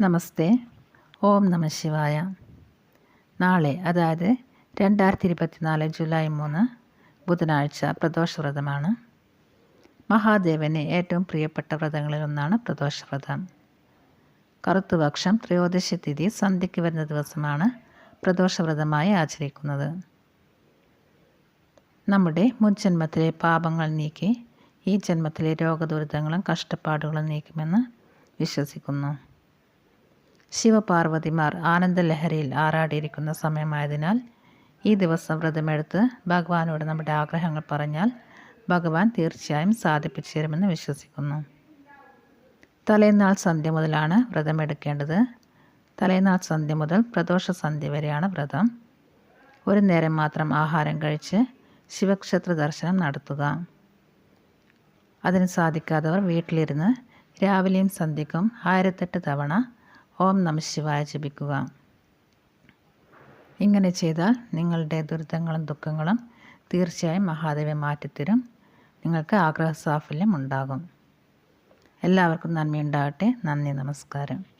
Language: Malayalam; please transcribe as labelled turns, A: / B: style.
A: നമസ്തേ. ഓം നമ ശിവായ. നാളെ അതായത് രണ്ടായിരത്തി ഇരുപത്തിനാല് ജൂലൈ മൂന്ന് ബുധനാഴ്ച പ്രദോഷവ്രതമാണ്. മഹാദേവന് ഏറ്റവും പ്രിയപ്പെട്ട വ്രതങ്ങളിലൊന്നാണ് പ്രദോഷവ്രതം. കറുത്തുപക്ഷം ത്രയോദശി തിഥി സന്ധ്യയ്ക്ക് വരുന്ന ദിവസമാണ് പ്രദോഷവ്രതമായി ആചരിക്കുന്നത്. നമ്മുടെ മുൻ ജന്മത്തിലെ പാപങ്ങൾ നീക്കി ഈ ജന്മത്തിലെ രോഗദുരിതങ്ങളും കഷ്ടപ്പാടുകളും നീക്കുമെന്ന് വിശ്വസിക്കുന്നു. ശിവപാർവതിമാർ ആനന്ദലഹരിയിൽ ആറാടിയിരിക്കുന്ന സമയമായതിനാൽ ഈ ദിവസം വ്രതമെടുത്ത് ഭഗവാനോട് നമ്മുടെ ആഗ്രഹങ്ങൾ പറഞ്ഞാൽ ഭഗവാൻ തീർച്ചയായും സാധിപ്പിച്ചു തരുമെന്ന് വിശ്വസിക്കുന്നു. തലേനാൾ സന്ധ്യ മുതലാണ് വ്രതമെടുക്കേണ്ടത്. തലേനാൾ സന്ധ്യ മുതൽ പ്രദോഷ സന്ധ്യ വരെയാണ് വ്രതം. ഒരു നേരം മാത്രം ആഹാരം കഴിച്ച് ശിവക്ഷേത്ര ദർശനം നടത്തുക. അതിന് സാധിക്കാത്തവർ വീട്ടിലിരുന്ന് രാവിലെയും സന്ധ്യക്കും ആയിരത്തെട്ട് തവണ ഓം നമ ശിവായ ജപിക്കുക. ഇങ്ങനെ ചെയ്താൽ നിങ്ങളുടെ ദുരിതങ്ങളും ദുഃഖങ്ങളും തീർച്ചയായും മഹാദേവൻ മാറ്റിത്തരും. നിങ്ങൾക്ക് ആഗ്രഹ സാഫല്യം ഉണ്ടാകും. എല്ലാവർക്കും നന്മയുണ്ടാകട്ടെ. നന്ദി നമസ്കാരം.